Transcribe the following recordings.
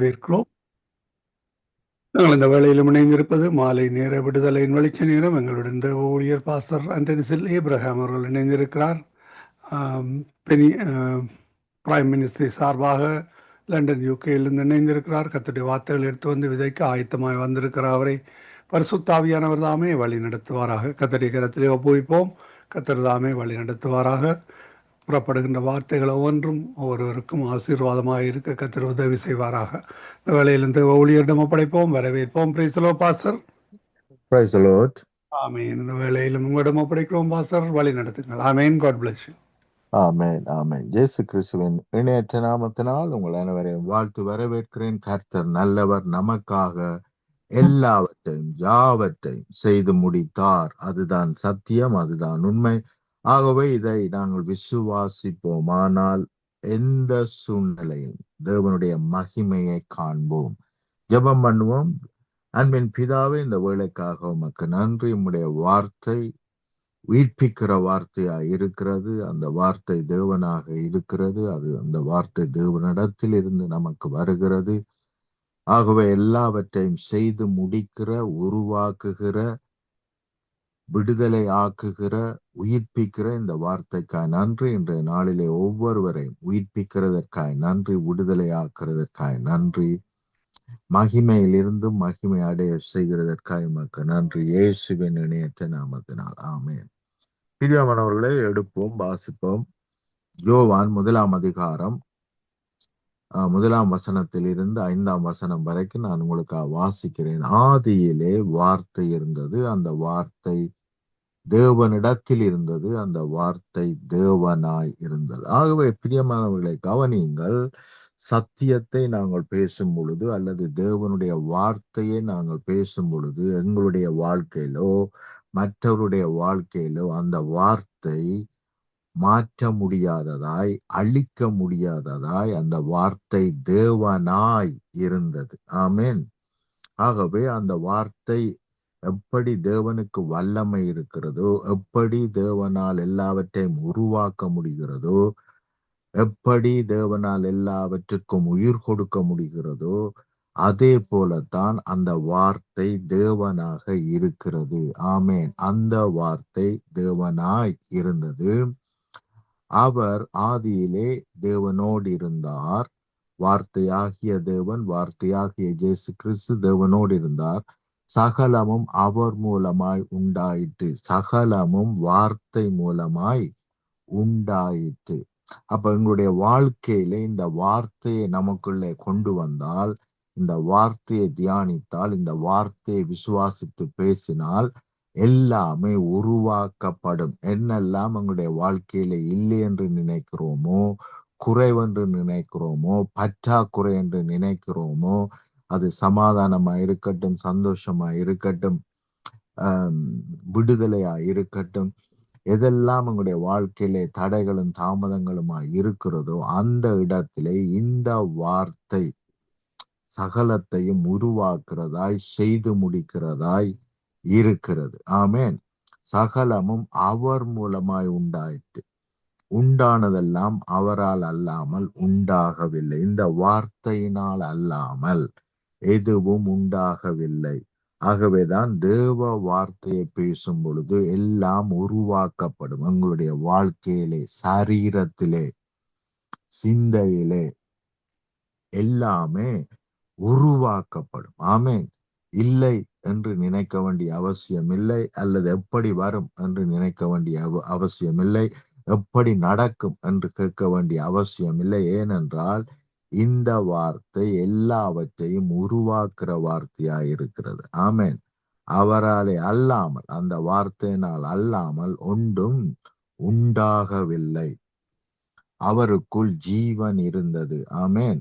வரவேற்கிறோம் நாங்கள் இந்த வேளையிலும் இணைந்திருப்பது மாலை நேர விடுதலையின் வெளிச்ச நேரம். எங்களுடன் இந்த ஊழியர் பாஸ்டர் அண்டனிசில் ஏப்ரஹாம் அவர்கள் இணைந்திருக்கிறார். பெனி பிரைம் மினிஸ்டர் சார்பாக லண்டன் யூகேயிலிருந்து இணைந்திருக்கிறார். கத்துடைய வார்த்தைகள் எடுத்து வந்து விதைக்க ஆயத்தமாய் வந்திருக்கிறார் அவரை. பரிசுத்தாவியானவர் தாமே வழி நடத்துவாராக. கத்தடி கரத்திலே ஒப்புவிப்போம். கத்தர் தாமே வழி நடத்துவாராக. புறப்படுகின்ற வார்த்தைகள் ஒவ்வொன்றும் ஒவ்வொருவருக்கும் ஆசீர்வாதமாக இருக்க கத்தர் உதவி செய்வாராக. இந்த வேளையிலிருந்து ஊழியரிடம் ஒப்படைப்போம் வரவேற்போம். பிரைசலோ பாசர் Lord. ஆமீன். இந்த வேளையிலும் உங்களிடம் ஒப்படைக்கிறோம் பாசர் வழி நடத்துங்கள். ஆமீன். God bless amen amen. இயேசு கிறிஸ்துவின் இணையற்ற நாமத்தினால் உங்கள் அனைவரையும் வாழ்த்து வரவேற்கிறேன். கர்த்தர் நல்லவர் நமக்காக எல்லாவற்றையும் யாவற்றையும் செய்து முடித்தார். அதுதான் சத்தியம் அதுதான் உண்மை. ஆகவே இதை நாங்கள் விசுவாசிப்போம். ஆனால் எந்த சூழ்நிலையும் தேவனுடைய மகிமையை காண்போம். ஜெபம் பண்ணுவோம். அன்பின் பிதாவே இந்த வேலைக்காக உமக்கு நன்றி. உம்முடைய வார்த்தை உயிர்ப்பிக்கிற வார்த்தையா இருக்கிறது. அந்த வார்த்தை தேவனாக இருக்கிறது. அது அந்த வார்த்தை தேவனிடத்தில் இருந்து நமக்கு வருகிறது. ஆகவே எல்லாவற்றையும் செய்து முடிக்கிற உருவாக்குகிற விடுதலை ஆக்குகிற உயிர்ப்பிக்கிற இந்த வார்த்தைக்காய் நன்றி. இன்றைய நாளிலே ஒவ்வொருவரையும் உயிர்ப்பிக்கிறதற்காய் நன்றி விடுதலை ஆக்குறதற்காய் நன்றி. மகிமையிலிருந்து மகிமை அடைய செய்கிறதற்காய் உமக்கு நன்றி. இயேசுவின் இணையற்ற நாமத்தினால். ஆமேன். பிரியமானவர்களை எடுப்போம் வாசிப்போம். யோவான் முதலாம் அதிகாரம் ஆஹ், முதலாம் வசனத்தில் இருந்து ஐந்தாம் வசனம் வரைக்கும் நான் உங்களுக்கு வாசிக்கிறேன். ஆதியிலே வார்த்தை இருந்தது. அந்த வார்த்தை தேவனிடத்தில் இருந்தது அந்த வார்த்தை தேவனாய் இருந்தது. ஆகவே பிரியமானவர்களை கவனியுங்கள் சத்தியத்தை நாங்கள் பேசும் பொழுது அல்லது தேவனுடைய வார்த்தையை நாங்கள் பேசும் பொழுது எங்களுடைய வாழ்க்கையிலோ மற்றவருடைய வாழ்க்கையிலோ அந்த வார்த்தை மாற்ற முடியாததாய் அழிக்க முடியாததாய் அந்த வார்த்தை தேவனாய் இருந்தது. ஆமேன். ஆகவே அந்த வார்த்தை எப்படி தேவனுக்கு வல்லமை இருக்கிறதோ எப்படி தேவனால் எல்லாவற்றையும் உருவாக்க முடிகிறதோ எப்படி தேவனால் எல்லாவற்றுக்கும் உயிர் கொடுக்க முடிகிறதோ அதே போலத்தான் அந்த வார்த்தை தேவனாக இருக்கிறது. ஆமேன். அந்த வார்த்தை தேவனாய் இருந்தது. அவர் ஆதியிலே தேவனோடு இருந்தார் வார்த்தையாகிய தேவன் வார்த்தையாகிய ஜேசு கிறிஸ்து தேவனோடு இருந்தார் சகலமும் அவர் மூலமாய் உண்டாயிற்று. சகலமும் வார்த்தை மூலமாய் உண்டாயிற்று. அப்ப எங்களுடைய வாழ்க்கையில இந்த வார்த்தையை நமக்குள்ளே கொண்டு வந்தால் இந்த வார்த்தையை தியானித்தால் இந்த வார்த்தையை விசுவாசித்து பேசினால் எல்லாமே உருவாக்கப்படும். என்னெல்லாம் எங்களுடைய வாழ்க்கையில இல்லை என்று நினைக்கிறோமோ குறைவென்று நினைக்கிறோமோ பற்றாக்குறை என்று நினைக்கிறோமோ அது சமாதானமா இருக்கட்டும் சந்தோஷமா இருக்கட்டும் ஆஹ் விடுதலையா இருக்கட்டும் எதெல்லாம் உங்களுடைய வாழ்க்கையிலே தடைகளும் தாமதங்களுமா இருக்கிறதோ அந்த இடத்திலே இந்த வார்த்தை சகலத்தையும் உருவாக்குறதாய் செய்து முடிக்கிறதாய் இருக்கிறது. ஆமேன். சகலமும் அவர் மூலமாய் உண்டாயிற்று. உண்டானதெல்லாம் அவரால் அல்லாமல் உண்டாகவில்லை. இந்த வார்த்தையினால் அல்லாமல். எதுவும் உண்டாகவில்லை. ஆகவேதான் தேவ வார்த்தையை பேசும் பொழுது எல்லாம் உருவாக்கப்படும். உங்களுடைய வாழ்க்கையிலே சரீரத்திலே சிந்தையிலே எல்லாமே உருவாக்கப்படும். ஆமேன். இல்லை என்று நினைக்க வேண்டிய அவசியம் இல்லை அல்லது எப்படி வரும் என்று நினைக்க வேண்டிய அவ- அவசியம் இல்லை எப்படி நடக்கும் என்று கேட்க வேண்டிய அவசியம் இல்லை. ஏனென்றால் இந்த வார்த்தை எல்லாவற்றையும் உருவாக்குற வார்த்தையா இருக்கிறது. ஆமேன். அவராலே அல்லாமல் அந்த வார்த்தையினால் அல்லாமல் ஒன்றும் உண்டாகவில்லை. அவருக்குள் ஜீவன் இருந்தது. ஆமேன்.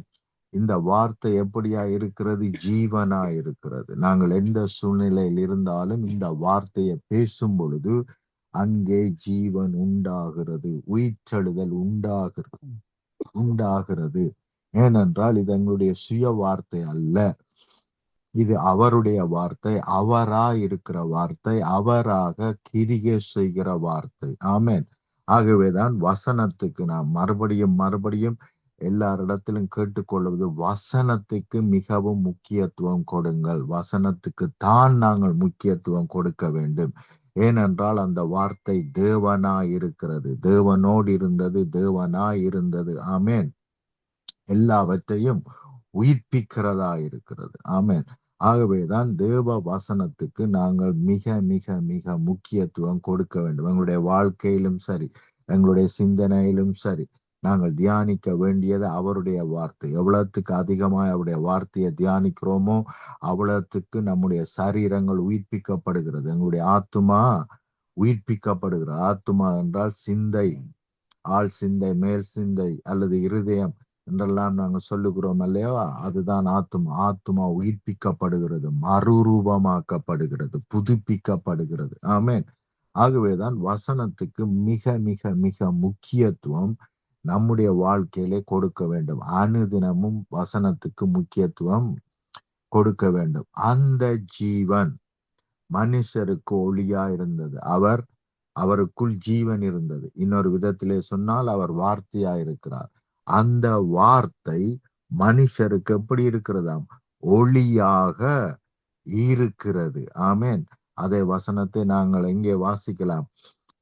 இந்த வார்த்தை எப்படியா இருக்கிறது? ஜீவனா இருக்கிறது. நாங்கள் எந்த சூழ்நிலையில் இருந்தாலும் இந்த வார்த்தையை பேசும் பொழுது அங்கே ஜீவன் உண்டாகிறது உயிர்த்தெழுதல் உண்டாகிறது உண்டாகிறது. ஏனென்றால் இது எங்களுடைய சுய வார்த்தை அல்ல. இது அவருடைய வார்த்தை அவரா இருக்கிற வார்த்தை அவராக கிரியை செய்கிற வார்த்தை. ஆமேன். ஆகவேதான் வசனத்துக்கு நாம் மறுபடியும் மறுபடியும் எல்லாரிடத்திலும் கேட்டுக்கொள்வது வசனத்துக்கு மிகவும் முக்கியத்துவம் கொடுங்கள். வசனத்துக்கு தான் நாங்கள் முக்கியத்துவம் கொடுக்க வேண்டும். ஏனென்றால் அந்த வார்த்தை தேவனாய் இருக்கிறது தேவனோடு இருந்தது தேவனாய் இருந்தது ஆமேன். எல்லாவற்றையும் உயிர்ப்பிக்கிறதா இருக்கிறது. ஆமேன். ஆகவேதான் தேவ வசனத்துக்கு நாங்கள் மிக மிக மிக முக்கியத்துவம் கொடுக்க வேண்டும். எங்களுடைய வாழ்க்கையிலும் சரி எங்களுடைய சிந்தனையிலும் சரி நாங்கள் தியானிக்க வேண்டியது அவருடைய வார்த்தை. எவ்வளவுக்கு அதிகமாக அவருடைய வார்த்தையை தியானிக்கிறோமோ அவ்வளவுக்கு நம்முடைய சரீரங்கள் உயிர்ப்பிக்கப்படுகிறது. எங்களுடைய ஆத்துமா உயிர்ப்பிக்கப்படுகிறது. ஆத்துமா என்றால் சிந்தை ஆள் சிந்தை மேல் சிந்தை அல்லது இருதயம் என்றெல்லாம் நாங்கள் சொல்லுகிறோம் இல்லையா அதுதான் ஆத்துமா. ஆத்துமா உயிர்ப்பிக்கப்படுகிறது மறுரூபமாக்கப்படுகிறது புதுப்பிக்கப்படுகிறது. ஆமேன். ஆகவேதான் வசனத்துக்கு மிக மிக மிக முக்கியத்துவம் நம்முடைய வாழ்க்கையிலே கொடுக்க வேண்டும். அனுதினமும் வசனத்துக்கு முக்கியத்துவம் கொடுக்க வேண்டும். அந்த ஜீவன் மனுஷருக்கு ஒளியா இருந்தது. அவர் அவருக்குள் ஜீவன் இருந்தது. இன்னொரு விதத்திலே சொன்னால் அவர் வார்த்தையா இருக்கிறார் அந்த வார்த்தை மனுஷருக்கு எப்படி இருக்கிறதாம்? ஒளியாக இருக்கிறது. ஆமேன். அதே வசனத்தை நாங்கள் எங்கே வாசிக்கலாம்?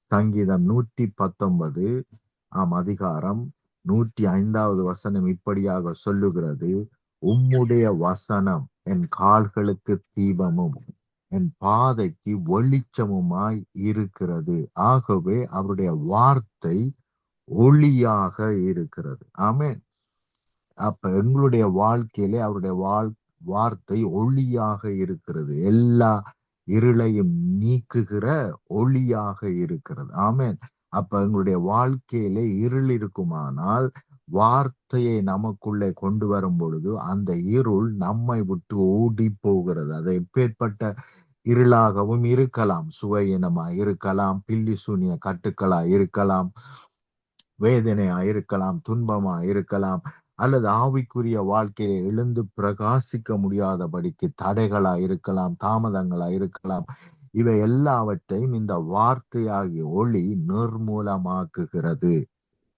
சங்கீதம் நூற்றி பத்தொன்பது ஆம் அதிகாரம் நூற்றி ஐந்தாவது வசனம் இப்படியாக சொல்லுகிறது. உம்முடைய வசனம் என் கால்களுக்கு தீபமும் என் பாதைக்கு வெளிச்சமுமாய் இருக்கிறது. ஆகவே அவருடைய வார்த்தை ஒளியாக இருக்கிறது. ஆமேன். அப்ப எங்களுடைய வாழ்க்கையிலே அவருடைய வாழ் வார்த்தை ஒளியாக இருக்கிறது. எல்லா இருளையும் நீக்குகிற ஒளியாக இருக்கிறது. ஆமேன். அப்ப எங்களுடைய வாழ்க்கையிலே இருள் இருக்குமானால் வார்த்தையை நமக்குள்ளே கொண்டு வரும் பொழுது அந்த இருள் நம்மை விட்டு ஓடி போகிறது அதை எப்பேற்பட்ட இருளாகவும் இருக்கலாம். சுவையினமா இருக்கலாம். பில்லி சூனிய கட்டுக்களா இருக்கலாம். வேதனையா இருக்கலாம் துன்பமா இருக்கலாம் அல்லது ஆவிக்குரிய வாழ்க்கையில எழுந்து பிரகாசிக்க முடியாதபடிக்கு தடைகளா இருக்கலாம் தாமதங்களா இருக்கலாம். இவை எல்லாவற்றையும் இந்த வார்த்தையாகிய ஒளி நிர்மூலமாக்குகிறது.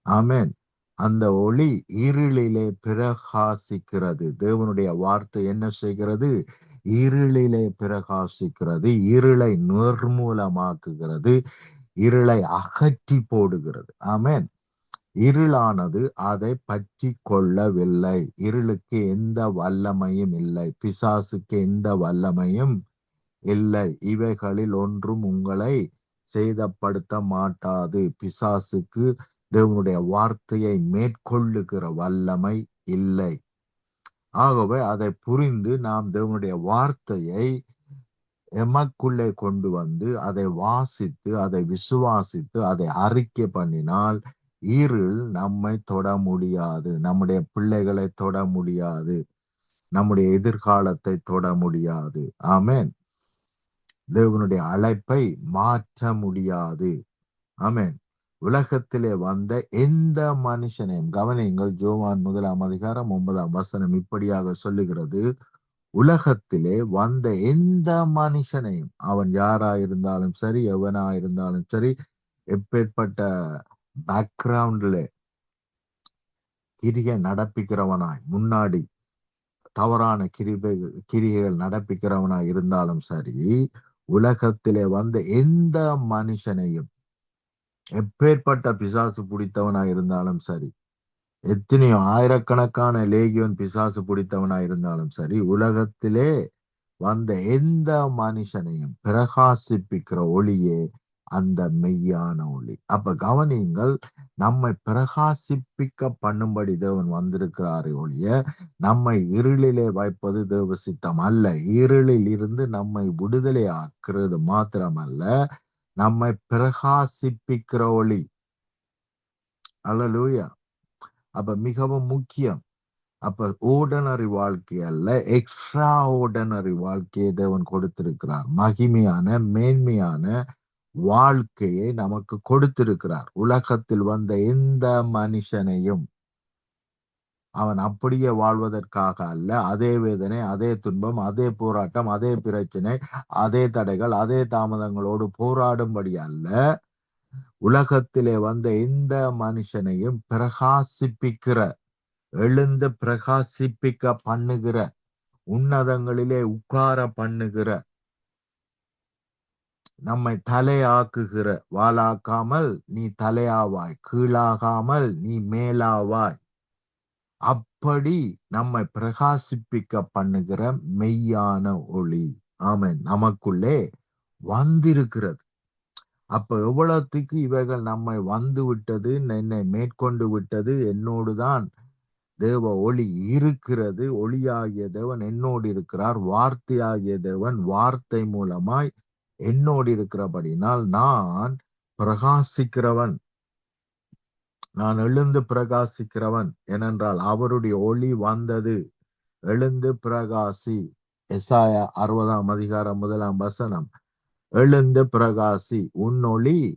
ஆமேன். அந்த ஒளி இருளிலே பிரகாசிக்கிறது. தேவனுடைய வார்த்தை என்ன செய்கிறது? இருளிலே பிரகாசிக்கிறது. இருளை நிர்மூலமாக்குகிறது. இருளை அகற்றி போடுகிறது. ஆமேன். இருளானது அதை பற்றி கொள்ளவில்லை இருளுக்கு எந்த வல்லமையும் இல்லை. பிசாசுக்கு எந்த வல்லமையும் இல்லை. இவைகளில் ஒன்றும் உங்களை சேதப்படுத்த மாட்டாது. பிசாசுக்கு தேவனுடைய வார்த்தையை மேற்கொள்ளுகிற வல்லமை இல்லை. ஆகவே அதை புரிந்து நாம் தேவனுடைய வார்த்தையை எமக்குள்ளே கொண்டு வந்து அதை வாசித்து அதை விசுவாசித்து அதை அறிக்கை பண்ணினால் ஈருள் நம்மை தொட முடியாது. நம்முடைய பிள்ளைகளை தொட முடியாது. நம்முடைய எதிர்காலத்தை தொட முடியாது. ஆமேன். தேவனுடைய அழைப்பை மாற்ற முடியாது. ஆமேன். உலகத்திலே வந்த எந்த மனுஷனையும் கவனியுங்கள் ஜோவான் முதலாம் அதிகாரம் ஒன்பதாம் வசனம் இப்படியாக சொல்லுகிறது. உலகத்திலே வந்த எந்த மனுஷனையும் அவன் யாரா இருந்தாலும் சரி எவனா இருந்தாலும் சரி எப்பேற்பட்ட பேக்ரவுண்ட்ல கிரிய நடப்பிக்கிறவனாய் முன்னாடி தவறான கிரிபை கிரிகைகள் நடப்பிக்கிறவனாய் இருந்தாலும் சரி உலகத்திலே வந்த எந்த மனுஷனையும் எப்பேற்பட்ட பிசாசு பிடித்தவனா இருந்தாலும் சரி எத்தனையோ ஆயிரக்கணக்கான லேகியோன் பிசாசு பிடித்தவனா இருந்தாலும் சரி உலகத்திலே வந்த எந்த மனுஷனையும் பிரகாசிப்பிக்கிற ஒளியே அந்த மெய்யான ஒளி. அப்ப கவனியுங்கள் நம்மை பிரகாசிப்பிக்க பண்ணும்படி தேவன் வந்திருக்கிறாரே ஒழிய நம்மை இருளிலே வைப்பது தேவ சித்தம் அல்ல. இருளில் இருந்து நம்மை விடுதலை ஆக்குறது மாத்திரமல்ல நம்மை பிரகாசிப்பிக்கிற ஒளி. அல்லலூயா அப்ப மிகவும் முக்கியம். அப்ப ஓர்டனரி வாழ்க்கை அல்ல எக்ஸ்ட்ரா ஓர்டனரி வாழ்க்கையை தேவன் கொடுத்திருக்கிறார். மகிமையான மேன்மையான வாழ்க்கையை நமக்கு கொடுத்திருக்கிறார். உலகத்தில் வந்த எந்த மனுஷனையும் அவன் அப்படியே வாழ்வதற்காக அல்ல. அதே வேதனை அதே துன்பம் அதே போராட்டம் அதே பிரச்சனை அதே தடைகள் அதே தாமதங்களோடு போராடும்படி அல்ல. உலகத்திலே வந்த எந்த மனுஷனையும் பிரகாசிப்பிக்கிற எழுந்து பிரகாசிப்பிக்க பண்ணுகிற உன்னதங்களிலே உட்கார பண்ணுகிற நம்மை தலையாக்குகிற வாளாக்காமல் நீ தலையாவாய் கீழாகாமல் நீ மேலாவாய். அப்படி நம்மை பிரகாசிப்பிக்க பண்ணுகிற மெய்யான ஒளி ஆமை நமக்குள்ளே வந்திருக்கிறது. அப்ப எவ்வளவுக்கு இவைகள் நம்மை வந்து விட்டது என்னை மேற்கொண்டு விட்டது என்னோடுதான் தேவ ஒளி இருக்கிறது ஒளியாகிய தேவன் என்னோடு இருக்கிறார் வார்த்தையாகிய தேவன் வார்த்தை மூலமாய் என்னோடு இருக்கிறபடினால் நான் பிரகாசிக்கிறவன். நான் எழுந்து பிரகாசிக்கிறவன் ஏனென்றால் அவருடைய ஒளி வந்தது. எழுந்து பிரகாசி. எசாய அறுபதாம் அதிகாரம் முதலாம் வசனம். எழுந்து பிரகாசி. உன்னொளி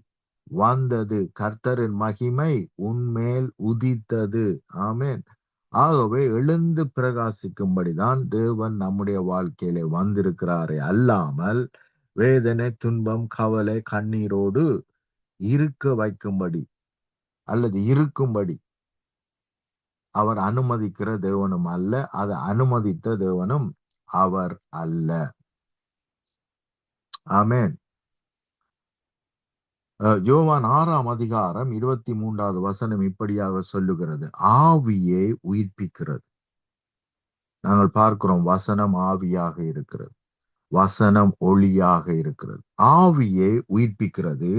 வந்தது. கர்த்தரின் மகிமை உன்மேல் உதித்தது. ஆமேன். ஆகவே எழுந்து பிரகாசிக்கும்படிதான் தேவன் நம்முடைய வாழ்க்கையிலே வந்திருக்கிறாரே. அல்லாமல் வேதனை துன்பம் கவலை கண்ணீரோடு இருக்க வைக்கும்படி அல்லது இருக்கும்படி அவர் அனுமதிக்கிற தேவனும் அல்ல. அதை அனுமதித்த தேவனும் அவர் அல்ல. ஆமேன். அஹ் யோவான் ஆறாம் அதிகாரம் இருபத்தி மூன்றாவது வசனம் இப்படியாக சொல்லுகிறது. ஆவியே உயிர்ப்பிக்கிறது. நாங்கள் பார்க்கிறோம் வசனம் ஆவியாக இருக்கிறது. வசனம் ஒளியாக இருக்கிறது. ஆவியே உயிர்ப்பிக்கிறது.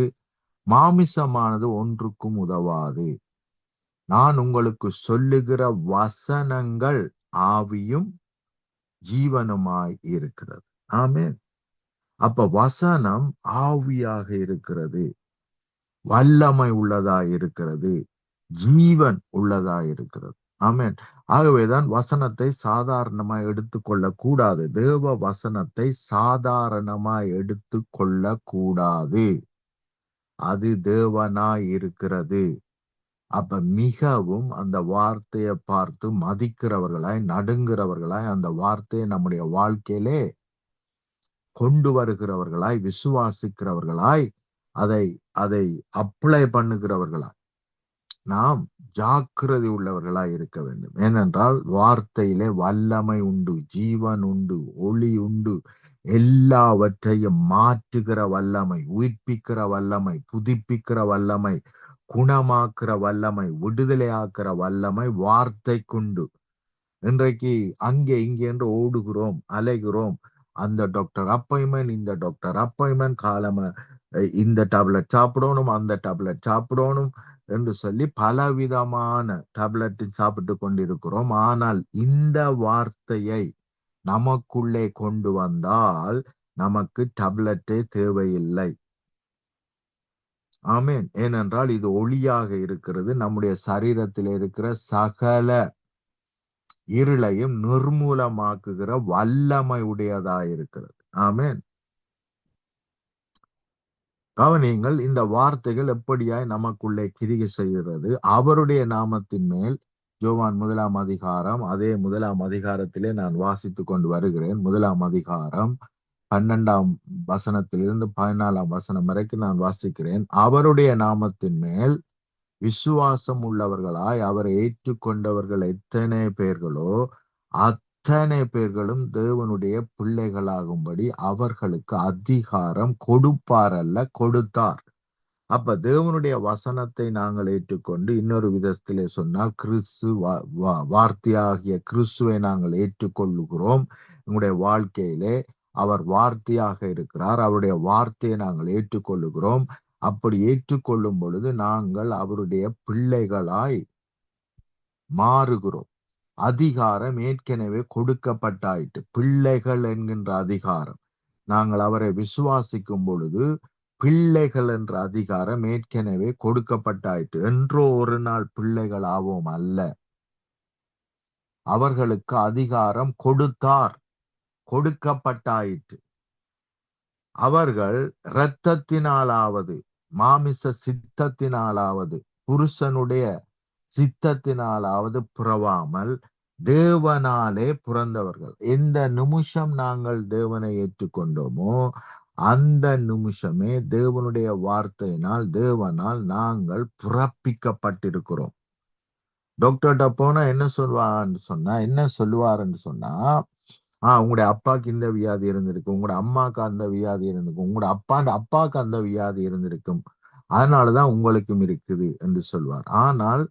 மாமிசமானது ஒன்றுக்கும் உதவாது. நான் உங்களுக்கு சொல்லுகிற வசனங்கள் ஆவியும் ஜீவனுமாய் இருக்கிறது. ஆமேன். அப்ப வசனம் ஆவியாக இருக்கிறது. வல்லமை உள்ளதா இருக்கிறது. ஜீவன் உள்ளதா இருக்கிறது. ஆமேன். ஆகவேதான் வசனத்தை சாதாரணமாய் எடுத்துக்கொள்ள கூடாது. தேவ வசனத்தை சாதாரணமாய் எடுத்துக்கொள்ள கூடாது. அது தேவனாய் இருக்கிறது. அப்ப மிகவும் அந்த வார்த்தையை பார்த்து மதிக்கிறவர்களாய் நடுங்கிறவர்களாய் அந்த வார்த்தையை நம்முடைய வாழ்க்கையிலே கொண்டு வருகிறவர்களாய் விசுவாசிக்கிறவர்களாய் அதை அதை அப்ளை பண்ணுகிறவர்களாய். நாம் ஜாக்கிரதை உள்ளவர்களாய் இருக்க வேண்டும். ஏனென்றால் வார்த்தையிலே வல்லமை உண்டு ஜீவன் உண்டு ஒளி உண்டு. எல்லாவற்றையும் மாற்றுகிற வல்லமை உயிர்ப்பிக்கிற வல்லமை புதுப்பிக்கிற வல்லமை குணமாக்குற வல்லமை விடுதலையாக்குற வல்லமை வார்த்தைக்குண்டு. இன்றைக்கு அங்கே இங்கே என்று ஓடுகிறோம் அலைகிறோம். அந்த டாக்டர் அப்பாயின்மெண்ட் இந்த டாக்டர் அப்பாயின்மெண்ட் காலம இந்த டேப்லெட் சாப்பிடணும் அந்த டேப்லெட் சாப்பிடணும் என்று சொல்லி பலவிதமான டேப்லெட் சாப்பிட்டு கொண்டிருக்கிறோம். ஆனால் இந்த வார்த்தையை நமக்குள்ளே கொண்டு வந்தால் நமக்கு டேப்லெட்டே தேவையில்லை. ஆமேன். ஏனென்றால் இது ஒளியாக இருக்கிறது. நம்முடைய சரீரத்தில் இருக்கிற சகல இருளையும் நிர்மூலமாக்குகிற வல்லமை உடையதா இருக்கிறது ஆமேன். கவனியங்கள் இந்த வார்த்தைகள் எப்படியாய் நமக்குள்ளே கிரிகை செய்கிறது? அவருடைய நாமத்தின் மேல் ஜோவான் முதலாம் அதிகாரம் அதே முதலாம் அதிகாரத்திலே நான் வாசித்துக் கொண்டு வருகிறேன். முதலாம் அதிகாரம் பன்னெண்டாம் வசனத்திலிருந்து பதினாலாம் வசனம் வரைக்கும் நான் வாசிக்கிறேன். அவருடைய நாமத்தின் மேல் விசுவாசம் உள்ளவர்களாய் அவரை ஏற்றுக்கொண்டவர்கள் எத்தனை பேர்களோ அத்தனை பேர்களும் தேவனுடைய பிள்ளைகளாகும்படி அவர்களுக்கு அதிகாரம் கொடுப்பார் அல்ல கொடுத்தார். அப்ப தேவனுடைய வசனத்தை நாங்கள் ஏற்றுக்கொண்டு இன்னொரு விதத்திலே சொன்னால் கிறிஸ்து வார்த்தையாகிய கிறிஸ்துவை நாங்கள் ஏற்றுக்கொள்ளுகிறோம். எங்களுடைய வாழ்க்கையிலே அவர் வார்த்தையாக இருக்கிறார். அவருடைய வார்த்தையை நாங்கள் ஏற்றுக்கொள்ளுகிறோம். அப்படி ஏற்றுக்கொள்ளும் பொழுது நாங்கள் அவருடைய பிள்ளைகளாய் மாறுகிறோம். அதிகாரம் ஏற்கனவே கொடுக்கப்பட்டாயிட்டு பிள்ளைகள் என்கின்ற அதிகாரம். நாங்கள் அவரை விசுவாசிக்கும் பொழுது பிள்ளைகள் என்ற அதிகாரம் ஏற்கனவே கொடுக்கப்பட்டாயிட்டு என்றோ ஒரு நாள் பிள்ளைகள் ஆவோம் அல்ல. அவர்களுக்கு அதிகாரம் கொடுத்தார். கொடுக்கப்பட்டாயிற்று. அவர்கள் இரத்தத்தினாலாவது மாமிச சித்தத்தினாலாவது புருஷனுடைய சித்தத்தினாலாவது புறவாமல் தேவனாலே பிறந்தவர்கள். எந்த நிமிஷம் நாங்கள் தேவனை ஏற்றுக்கொண்டோமோ அந்த நிமிஷமே தேவனுடைய வார்த்தையினால் தேவனால் நாங்கள் பிறப்பிக்கப்பட்டிருக்கிறோம். டாக்டர்கிட்ட போனா என்ன சொல்லுவான்னு சொன்னா என்ன சொல்லுவாருன்னு சொன்னா ஆஹ் உங்களுடைய அப்பாக்கு இந்த வியாதி இருந்திருக்கு உங்களோட அம்மாக்கு அந்த வியாதி இருந்திருக்கும் உங்களோட அப்பாண்ட அப்பாவுக்கு அந்த வியாதி இருந்திருக்கும். அதனாலதான் உங்களுக்கும் இருக்குது என்று சொல்வார். ஆனால்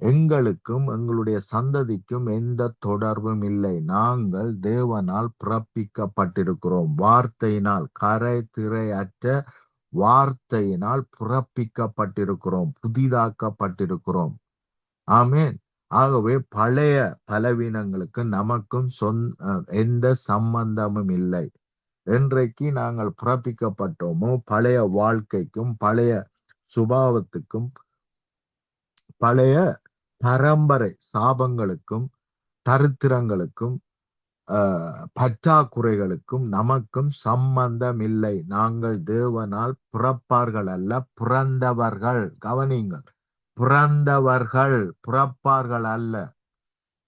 எங்களுக்கும் எங்களுடைய சந்ததிக்கும் எந்த தொடர்பும் இல்லை. நாங்கள் தேவனால் பிறப்பிக்கப்பட்டிருக்கிறோம். வார்த்தையினால் கரை திரை அற்ற வார்த்தையினால் பிறப்பிக்கப்பட்டிருக்கிறோம். புதிதாக்கப்பட்டிருக்கிறோம். ஆமேன். ஆகவே பழைய பலவீனங்களுக்கு நமக்கும் சொந்த எந்த சம்பந்தமும் இல்லை. என்றைக்கு நாங்கள் பிறப்பிக்கப்பட்டோமோ பழைய வாழ்க்கைக்கும் பழைய சுபாவத்துக்கும் பழைய பரம்பரை சாபங்களுக்கும் தரித்திரங்களுக்கும் பற்றாக்குறைகளுக்கும் நமக்கும் சம்பந்தம் இல்லை நாங்கள் தேவனால் பிறப்பார்கள் அல்ல பிறந்தவர்கள். கவனிங்கள் பிறந்தவர்கள் பிறப்பார்கள் அல்ல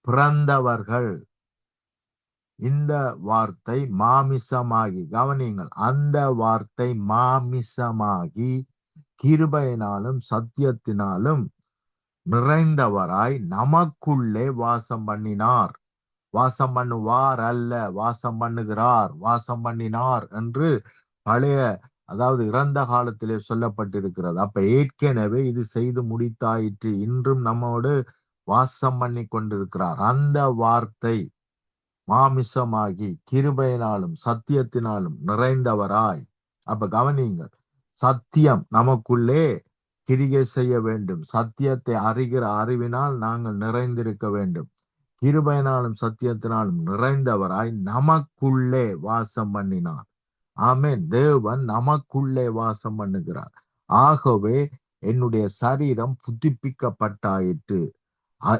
பிறந்தவர்கள். இந்த வார்த்தை மாமிசமாகி கவனிங்கள் அந்த வார்த்தை மாமிசமாகி கிருபையினாலும் சத்தியத்தினாலும் நிறைந்தவராய் நமக்குள்ளே வாசம் பண்ணினார். வாசம் பண்ணுவார் அல்ல வாசம் பண்ணுகிறார் வாசம் பண்ணினார் என்று பழைய அதாவது இறந்த காலத்திலே சொல்லப்பட்டிருக்கிறது. அப்ப ஏற்கனவே இது செய்து முடித்தாயிற்று இன்றும் நம்மோடு வாசம் பண்ணி கொண்டிருக்கிறார். அந்த வார்த்தை மாமிசமாகி கிருபையினாலும் சத்தியத்தினாலும் நிறைந்தவராய். அப்ப கவனியுங்கள் சத்தியம் நமக்குள்ளே கிரிகை செய்ய வேண்டும். சத்தியத்தை அறிகிற அறிவினால் நாங்கள் நிறைந்திருக்க வேண்டும். கிருபையினாலும் சத்தியத்தினாலும் நிறைந்தவராய் நமக்குள்ளே வாசம் பண்ணினார். ஆமேன். தேவன் நமக்குள்ளே வாசம் பண்ணுகிறார். ஆகவே என்னுடைய சரீரம் புதுப்பிக்கப்பட்டாயிற்று.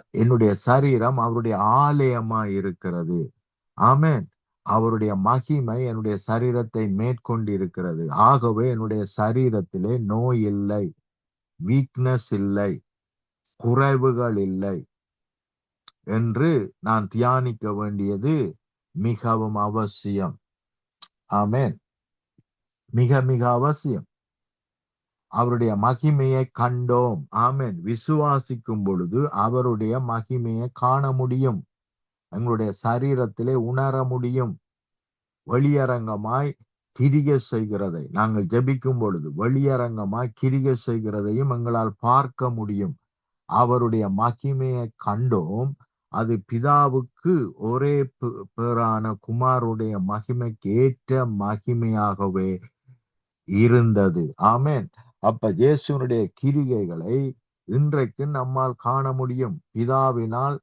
என்னுடைய சரீரம் அவருடைய ஆலயமா இருக்கிறது. ஆமேன். அவருடைய மகிமை என்னுடைய சரீரத்தை மேற்கொண்டு இருக்கிறது ஆகவே என்னுடைய சரீரத்திலே நோய் இல்லை. வீக்னஸ் இல்லை குறைவுகள் இல்லை என்று நான் தியானிக்க வேண்டியது மிகவும் அவசியம். ஆமேன். மிக மிக அவசியம். அவருடைய மகிமையை கண்டோம். ஆமேன். விசுவாசிக்கும் பொழுது அவருடைய மகிமையை காண முடியும். எங்களுடைய சரீரத்திலே உணர முடியும். வெளியரங்கமாய் கிரிக செய்கிறதை நாங்கள் ஜபிக்கும் பொழுது வெளியரங்கமாய் கிரிக செய்கிறதையும் எங்களால் பார்க்க முடியும். அவருடைய மகிமையை கண்டோம். அது பிதாவுக்கு ஒரே பேரான குமாருடைய மகிமைக்கு ஏற்ற மகிமையாகவே இருந்தது. ஆமேன். அப்ப இயேசுனுடைய கிரிகைகளை இன்றைக்கு நம்மால் காண முடியும். பிதாவினால்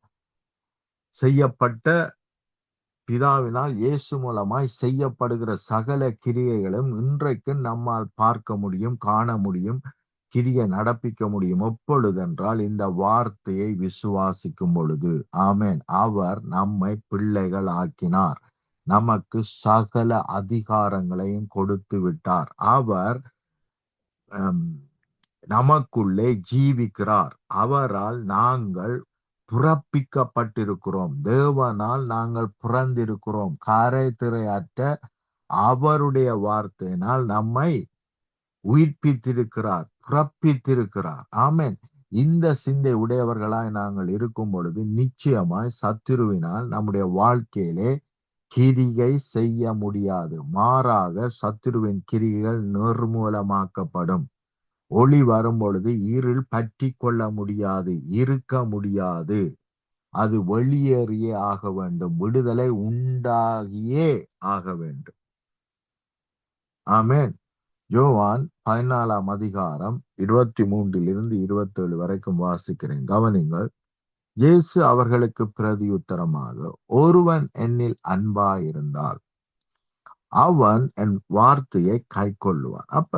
செய்யப்பட்ட பிதாவினால் இயேசு மூலமாய் செய்யப்படுகிற சகல கிரியைகளும் இன்றைக்கு நம்மால் பார்க்க முடியும் காண முடியும் கிரிய நடப்பிக்க முடியும். எப்பொழுதென்றால் இந்த வார்த்தையை விசுவாசிக்கும் பொழுது. ஆமேன். அவர் நம்மை பிள்ளைகள் ஆக்கினார் நமக்கு சகல அதிகாரங்களையும் கொடுத்து விட்டார். அவர் நமக்குள்ளே ஜீவிக்கிறார். அவரால் நாங்கள் புறப்பிக்கப்பட்டிருக்கிறோம். தேவனால் நாங்கள் பிறந்திருக்கிறோம். காரை திரையாற்ற அவருடைய வார்த்தையினால் நம்மை உயிர்ப்பித்திருக்கிறார் பிறப்பித்திருக்கிறார். ஆமேன். இந்த சிந்தை உடையவர்களாய் நாங்கள் இருக்கும் பொழுது நிச்சயமாய் சத்துருவினால் நம்முடைய வாழ்க்கையிலே கிரிகை செய்ய முடியாது. மாறாக சத்துருவின் கிரிகைகள் நிர்மூலமாக்கப்படும். ஒளி வரும் பொழுது இருள் பற்றி கொள்ள முடியாது இருக்க முடியாது. அது வெளியேறியே ஆக வேண்டும் விடுதலை உண்டாகியே ஆக வேண்டும். ஆமேன். யோவான் பதினாலாம் அதிகாரம் இருபத்தி மூன்றில் இருந்து இருபத்தி ஏழு வரைக்கும் வாசிக்கிறேன். கவனிங்கள் இயேசு அவர்களுக்கு பிரதியுத்தரமாக ஒருவன் என்னில் அன்பாயிருந்தால் அவன் என் வார்த்தையை கை கொள்ளுவான் அப்ப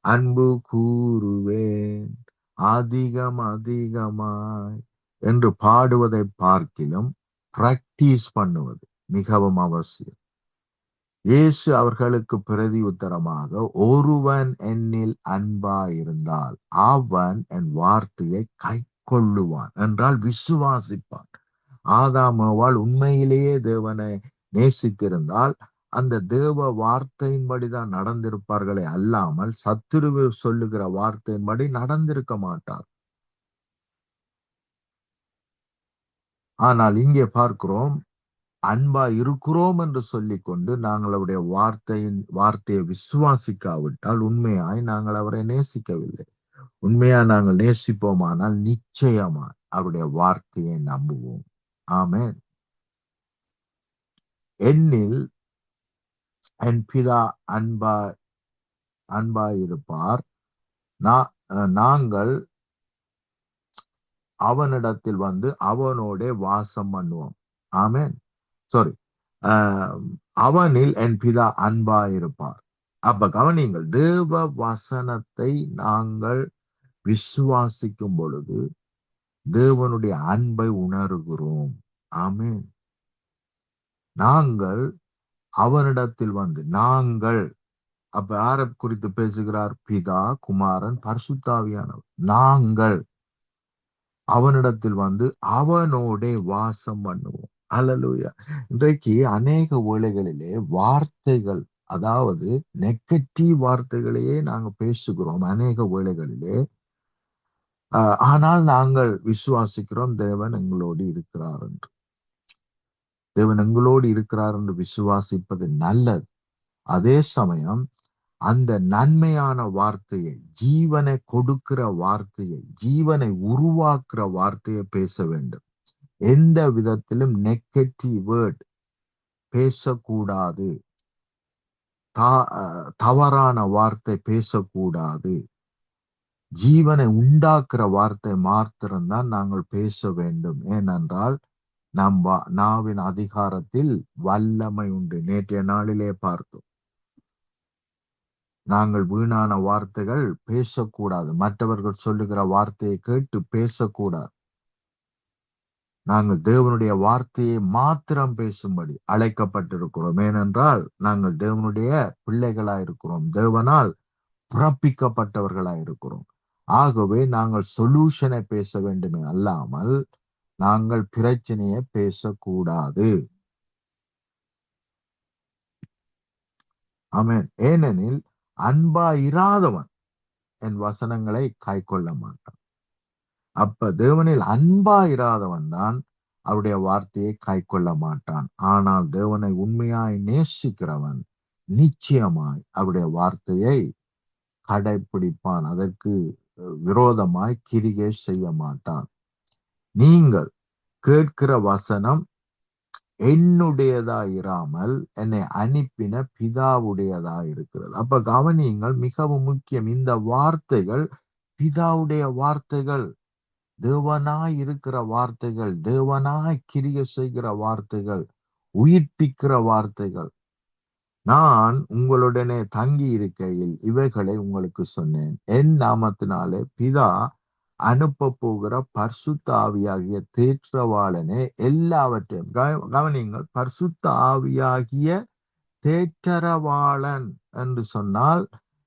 அன்பு கூறுவேன். அதிகம் அதிகமாய் என்று பாடுவதை பார்க்கிலும் பிராக்டிஸ் பண்ணுவது மிகவும் அவசியம். இயேசு அவர்களுக்கு பிரதி உத்தரமாக ஒருவன் என்னில் அன்பாயிருந்தால் அவன் என் வார்த்தையை கை கொள்ளுவான் என்றால் விசுவாசிப்பான். ஆதாமவாள் உண்மையிலேயே தேவனை நேசித்திருந்தால் அந்த தேவ வார்த்தையின்படிதான் நடந்திருப்பார்களே அல்லாமல் சத்துருவு சொல்லுகிற வார்த்தையின்படி நடந்திருக்க மாட்டார். ஆனால் இங்கே பார்க்கிறோம் அன்பா இருக்கிறோம் என்று சொல்லிக்கொண்டு நாங்கள் அவருடைய வார்த்தையின் வார்த்தையை விசுவாசிக்காவிட்டால் உண்மையாய் நாங்கள் அவரை நேசிக்கவில்லை. உண்மையா நாங்கள் நேசிப்போமானால் நிச்சயமா அவருடைய வார்த்தையை நம்புவோம். ஆமே என்னில் என் பிதா அன்பா அன்பாயிருப்பார். நாங்கள் அவனிடத்தில் வந்து அவனோட வாசம் பண்ணுவோம். ஆமேன். சாரி அவனில் என் பிதா அன்பாயிருப்பார். அப்ப கவனிங்கள் தேவ வசனத்தை நாங்கள் விசுவாசிக்கும் பொழுது தேவனுடைய அன்பை உணர்கிறோம். ஆமேன். நாங்கள் அவனிடத்தில் வந்து நாங்கள் அப்ப யாரை குறித்து பேசுகிறார் பிதா குமாரன் பரிசுத்தாவியானவர் நாங்கள். அவனிடத்தில் வந்து அவனோட வாசம் பண்ணுவோம். அலலுயா இன்றைக்கு அநேக வேளைகளிலே வார்த்தைகள் அதாவது நெகட்டிவ் வார்த்தைகளையே நாங்க பேசுகிறோம் அநேக வேளைகளிலே. ஆஹ் ஆனால் நாங்கள் விசுவாசிக்கிறோம் தேவன் எங்களோடு இருக்கிறார் என்று. தேவன் எங்களோடு இருக்கிறார் என்று விசுவாசிப்பது நல்லது. அதே சமயம் அந்த நன்மையான வார்த்தையை ஜீவனை கொடுக்கிற வார்த்தையை ஜீவனை உருவாக்குற வார்த்தையை பேச வேண்டும். எந்த விதத்திலும் நெகட்டிவ் வேர்ட் பேசக்கூடாது. தா- அஹ் தவறான வார்த்தை பேசக்கூடாது. ஜீவனை உண்டாக்குற வார்த்தை மாத்திரம்தான் நாங்கள் பேச வேண்டும். ஏனென்றால் நம் வா- நாவின் அதிகாரத்தில் வல்லமை உண்டு. நேற்றைய நாளிலே பார்த்தோம். நாங்கள் வீணான வார்த்தைகள் பேசக்கூடாது. மற்றவர்கள் சொல்லுகிற வார்த்தையை கேட்டு பேசக்கூடாது. நாங்கள் தேவனுடைய வார்த்தையை மாத்திரம் பேசும்படி அழைக்கப்பட்டிருக்கிறோம். ஏனென்றால் நாங்கள் தேவனுடைய பிள்ளைகளாயிருக்கிறோம். தேவனால் பிறப்பிக்கப்பட்டவர்களாயிருக்கிறோம். ஆகவே நாங்கள் சொல்யூஷனை பேச வேண்டுமே அல்லாமல் நாங்கள் பிரச்சனையை பேசக்கூடாது. ஆமென். ஏனெனில் அன்பா இராதவன் என் வசனங்களை கைக்கொள்ள மாட்டான். அப்ப தேவனில் அன்பா இராதவன் தான் அவருடைய வார்த்தையை கைக்கொள்ள மாட்டான். ஆனால் தேவனை உண்மையாய் நேசிக்கிறவன் நிச்சயமாய் அவருடைய வார்த்தையை கடைபிடிப்பான் அதற்கு விரோதமாய் கிரிகை செய்ய மாட்டான். நீங்கள் கேட்கிற வசனம் என்னுடையதா இராமல் என்னை அனுப்பின பிதாவுடையதா இருக்கிறது அப்ப கவனியுங்கள் மிகவும் முக்கியம் இந்த வார்த்தைகள் பிதாவுடைய வார்த்தைகள் தேவனாய் இருக்கிற வார்த்தைகள் தேவனாய் கிரிய செய்கிற வார்த்தைகள் உயிர்ப்பிக்கிற வார்த்தைகள். நான் உங்களுடனே தங்கி இருக்கையில் இவைகளை உங்களுக்கு சொன்னேன். என் நாமத்தினாலே பிதா அனுப்ப போகிற பர்சுத்த ஆவியாகிய தேற்றவாளனே எல்லாவற்றையும் கவனியுங்கள். பர்சுத்த ஆவியாகிய தேற்றரவாளன் என்று சொன்னால்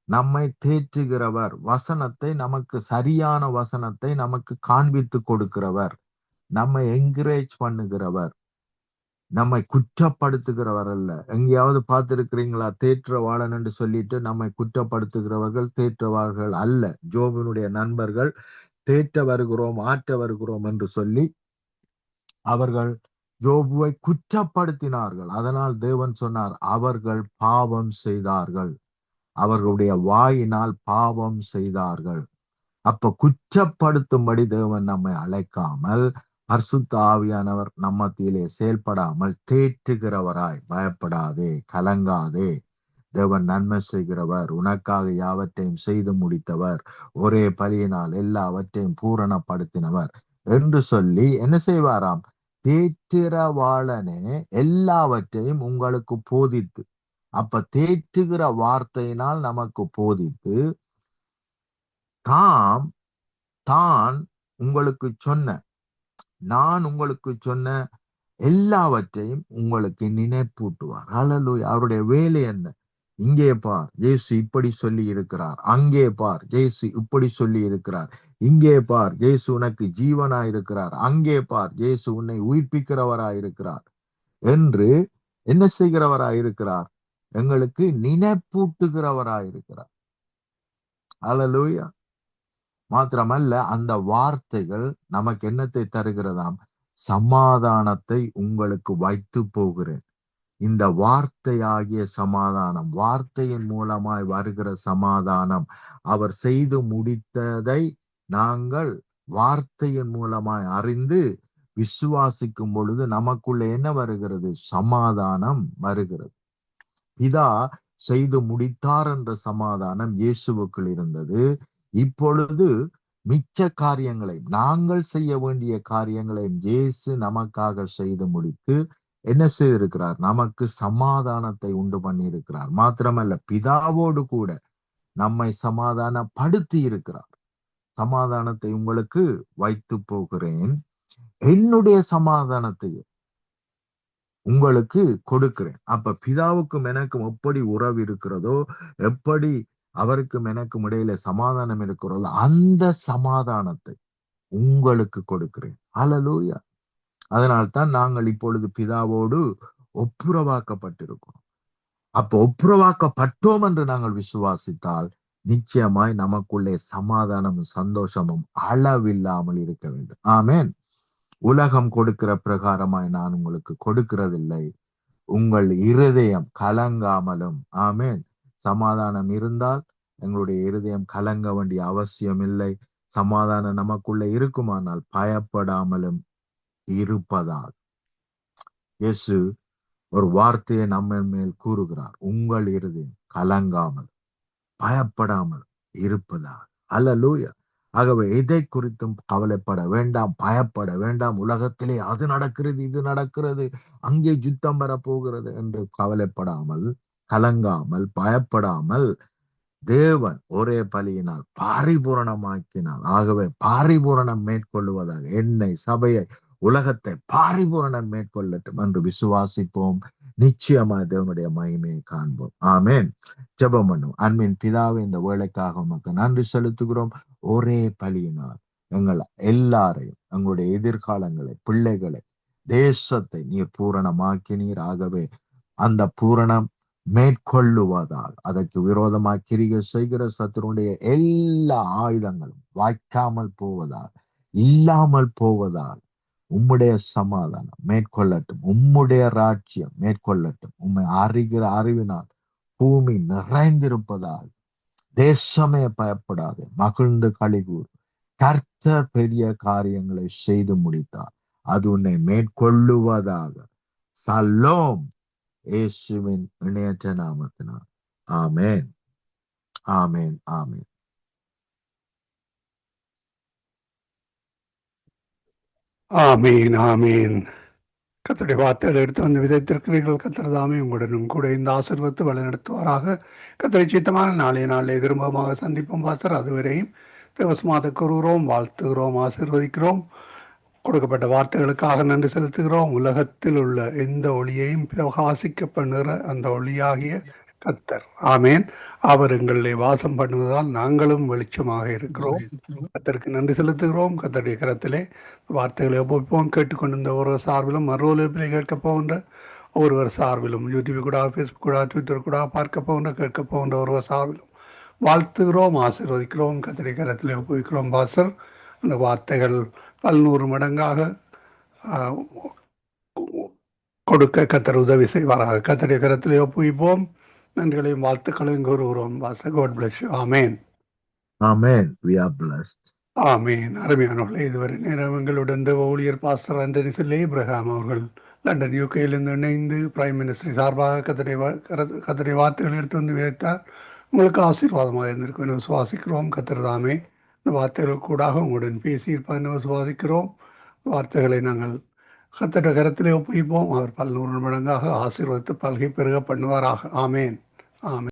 நம்மை தேற்றுகிறவர் வசனத்தை நமக்கு சரியான வசனத்தை நமக்கு காண்பித்து கொடுக்கிறவர் நம்மை என்கரேஜ் பண்ணுகிறவர் நம்மை குற்றப்படுத்துகிறவர் அல்ல. எங்கேயாவது பார்த்திருக்கிறீங்களா? தேற்றவாளன் என்று சொல்லிட்டு நம்மை குற்றப்படுத்துகிறவர்கள் தேற்றவார்கள் அல்ல. ஜோபினுடைய நண்பர்கள் தேற்ற வருகிறோம் ஆற்ற வருகிறோம் என்று சொல்லி அவர்கள் யோபுவை குற்றப்படுத்தினார்கள். அதனால் தேவன் சொன்னார் அவர்கள் பாவம் செய்தார்கள். அவர்களுடைய வாயினால் பாவம் செய்தார்கள். அப்ப குற்றப்படுத்தும்படி தேவன் நம்மை அழைக்காமல் பரிசுத்த ஆவியானவர் நம்மத்திலே செயல்படாமல் தேற்றுகிறவராய் பயப்படாதே கலங்காதே. தேவன் நன்மை செய்கிறவர். உனக்காக யாவற்றையும் செய்து முடித்தவர். ஒரே பலியினால் எல்லாவற்றையும் பூரணப்படுத்தினவர் என்று சொல்லி என்ன செய்வாராம்? தேற்றிரவாளனே எல்லாவற்றையும் உங்களுக்கு போதித்து அப்ப தேற்றுகிற வார்த்தையினால் நமக்கு போதித்து தாம் தான் உங்களுக்கு சொன்ன நான் உங்களுக்கு சொன்ன எல்லாவற்றையும் உங்களுக்கு நினைப்பூட்டுவார். அழலு அவருடைய வேலை என்ன? இங்கே பார் இயேசு இப்படி சொல்லி இருக்கிறார். அங்கே பார் இயேசு இப்படி சொல்லி இருக்கிறார். இங்கே பார் இயேசு உனக்கு ஜீவனாயிருக்கிறார் அங்கே பார் இயேசு உன்னை உயிர்ப்பிக்கிறவராயிருக்கிறார் என்று என்ன செய்கிறவராயிருக்கிறார் எங்களுக்கு நினைப்பூட்டுகிறவராயிருக்கிறார் இருக்கிறார். மாத்திரமல்ல அந்த வார்த்தைகள் நமக்கு என்னத்தை தருகிறதாம்? சமாதானத்தை உங்களுக்கு வைத்து போகிறேன். இந்த வார்த்தையாகிய சமாதானம் வார்த்தையின் மூலமாய் வருகிற சமாதானம் அவர் செய்து முடித்ததை நாங்கள் வார்த்தையின் மூலமாய் அறிந்து விசுவாசிக்கும் பொழுது நமக்குள்ள என்ன வருகிறது? சமாதானம் வருகிறது. பிதா செய்து முடித்தார் என்ற சமாதானம் இயேசுவுக்குள் இருந்தது. இப்பொழுது மிச்ச காரியங்களை நாங்கள் செய்ய வேண்டிய காரியங்களை இயேசு நமக்காக செய்து முடித்து என்ன செய்திருக்கிறார்? நமக்கு சமாதானத்தை உண்டு பண்ணி இருக்கிறார் மாத்திரமல்ல பிதாவோடு கூட நம்மை சமாதானப்படுத்தி இருக்கிறார். சமாதானத்தை உங்களுக்கு வைத்து போகிறேன். என்னுடைய சமாதானத்தை உங்களுக்கு கொடுக்கிறேன். அப்ப பிதாவுக்கும் எனக்கும் எப்படி உறவு இருக்கிறதோ எப்படி அவருக்கும் எனக்கும் இடையில சமாதானம் இருக்கிறதோ அந்த சமாதானத்தை உங்களுக்கு கொடுக்கிறேன். அலலூயா அதனால்தான் நாங்கள் இப்பொழுது பிதாவோடு ஒப்புரவாக்கப்பட்டிருக்கிறோம். அப்போ ஒப்புரவாக்கப்பட்டோம் என்று நாங்கள் விசுவாசித்தால் நிச்சயமாய் நமக்குள்ளே சமாதானமும் சந்தோஷமும் அளவில்லாமல் இருக்க வேண்டும். ஆமேன். உலகம் கொடுக்கிற பிரகாரமாய் நான் உங்களுக்கு கொடுக்கிறதில்லை. உங்கள் இருதயம் கலங்காமலும். ஆமேன். சமாதானம் இருந்தால் எங்களுடைய இருதயம் கலங்க வேண்டிய அவசியம் இல்லை சமாதானம் நமக்குள்ள இருக்குமானால் பயப்படாமலும் இருப்பதால். இயேசு ஒரு வார்த்தையை நம்ம மேல் கூறுகிறார். உங்கள் இருதயம் கலங்காமல் பயப்படாமல் இருப்பதால். அல்லலூயா. ஆகவே இதை குறித்தும் கவலைப்பட வேண்டாம் பயப்பட வேண்டாம். உலகத்திலே அது நடக்கிறது இது நடக்கிறது. அங்கே யுத்தம் வரப்போகிறது என்று கவலைப்படாமல் கலங்காமல் பயப்படாமல் தேவன் ஒரே பலியினால் பாரிபூரணமாக்கினார் ஆகவே பாரிபூரணம் மேற்கொள்ளுவதாக என்னை சபையை உலகத்தை பாரிபூரணம் மேற்கொள்ளட்டும் என்று விசுவாசிப்போம். நிச்சயமா தேவனுடைய மகிமையை காண்போம். ஆமேன். ஜபம் பண்ணும். அன்பின் பிதாவை இந்த வேலைக்காக உமக்கு நன்றி செலுத்துகிறோம். ஒரே பலியினால் எங்கள் எல்லாரையும் எங்களுடைய எதிர்காலங்களை பிள்ளைகளை தேசத்தை நீர் பூரணமாக்கினீர் ஆகவே அந்த பூரணம் மேற்கொள்ளுவதால் அதற்கு விரோதமாக கிரிகை செய்கிற சத்துருடைய எல்லா ஆயுதங்களும் வாய்க்காமல் போவதால் இல்லாமல் போவதால் உம்முடைய சமாதானம் மேற்கொள்ளட்டும். உம்முடைய ராஜ்யம் மேற்கொள்ளட்டும். உம்மை அறிகிற அறிவினால் பூமி நிறைந்திருப்பதால் தேசமே பயப்படாது. மகிழ்ந்து கழிகூர் கர்த்தர் பெரிய காரியங்களை செய்து முடித்தார். அது உன்னை மேற்கொள்ளுவதாக. சல்லோம். இயேசுவின் இணையற்ற நாமத்தினால். ஆமேன். ஆமேன். ஆமேன். ஆமீன் ஆமீன். கத்தருடைய வார்த்தைகளை எடுத்து வந்து விதைத்திருக்கிறீர்கள். கத்தர் தாமே உங்களுடனும் கூட இந்த ஆசிர்வத்து வழிநடத்துவாராக. கத்தரை சித்தமான நாளைய நாளே திரும்பமாக சந்திப்போம் பாசர் அதுவரையும் தேவஸ்மாத கூறுகிறோம் வாழ்த்துகிறோம் ஆசிர்வதிக்கிறோம். கொடுக்கப்பட்ட வார்த்தைகளுக்காக நன்றி செலுத்துகிறோம். உலகத்தில் உள்ள எந்த ஒளியையும் பிரகாசிக்க பண்ணுகிற அந்த ஒளியாகிய கத்தர். ஆமேன். அவர் எங்களிலே வாசம் பண்ணுவதால் நாங்களும் வெளிச்சமாக இருக்கிறோம். கத்தருக்கு நன்றி செலுத்துகிறோம். கத்தருடைய கரத்திலே வார்த்தைகளை ஒப்புவிப்போம். கேட்டுக்கொண்டிருந்த ஒரு சார்பிலும் மறுவலிப்பிலே கேட்க போகின்ற ஒருவர் சார்பிலும் யூடியூப் கூட ஃபேஸ்புக் கூட ட்விட்டர் கூட பார்க்க போகின்ற கேட்க போகின்ற ஒருவர் சார்பிலும் வாழ்த்துகிறோம் ஆசீர்வதிக்கிறோம். கத்தருடைய கரத்திலே ஒப்புவிக்கிறோம் பாசர் அந்த வார்த்தைகள் பல்நூறு மடங்காக கொடுக்க கத்தர் உதவி செய்வாராக. கத்தருடைய கரத்திலே ஒப்புவிப்போம். நன்றிகளையும் வாழ்த்துக்களையும் கூறுகிறோம். Pastor God bless amen amen we are blessed. ஆமீன் அருமையானவர்களே இதுவரை நேரம் எங்களுடன் ஊழியர் பாஸ்டர் அண்டனிசில் ஏப்ரஹாம் அவர்கள் லண்டன் யூகேயிலிருந்து இணைந்து பிரைம் மினிஸ்டர் சார்பாக கத்தடை கத்தடை வார்த்தைகள் எடுத்து வந்து விதைத்தார். உங்களுக்கு ஆசீர்வாதமாக இருந்திருக்கும் என விசுவாசிக்கிறோம். கத்திரதாமே. இந்த வார்த்தைகள் கூடாக உங்களுடன் பேசியிருப்பார் என விசுவாசிக்கிறோம். வார்த்தைகளை நாங்கள் கத்தட கரத்திலே ஒப்புவிப்போம். அவர் பல்நூறு மடங்காக ஆசீர்வதித்து பல்கை பெருக பண்ணுவாராக. ஆமேன். ஆமேன்.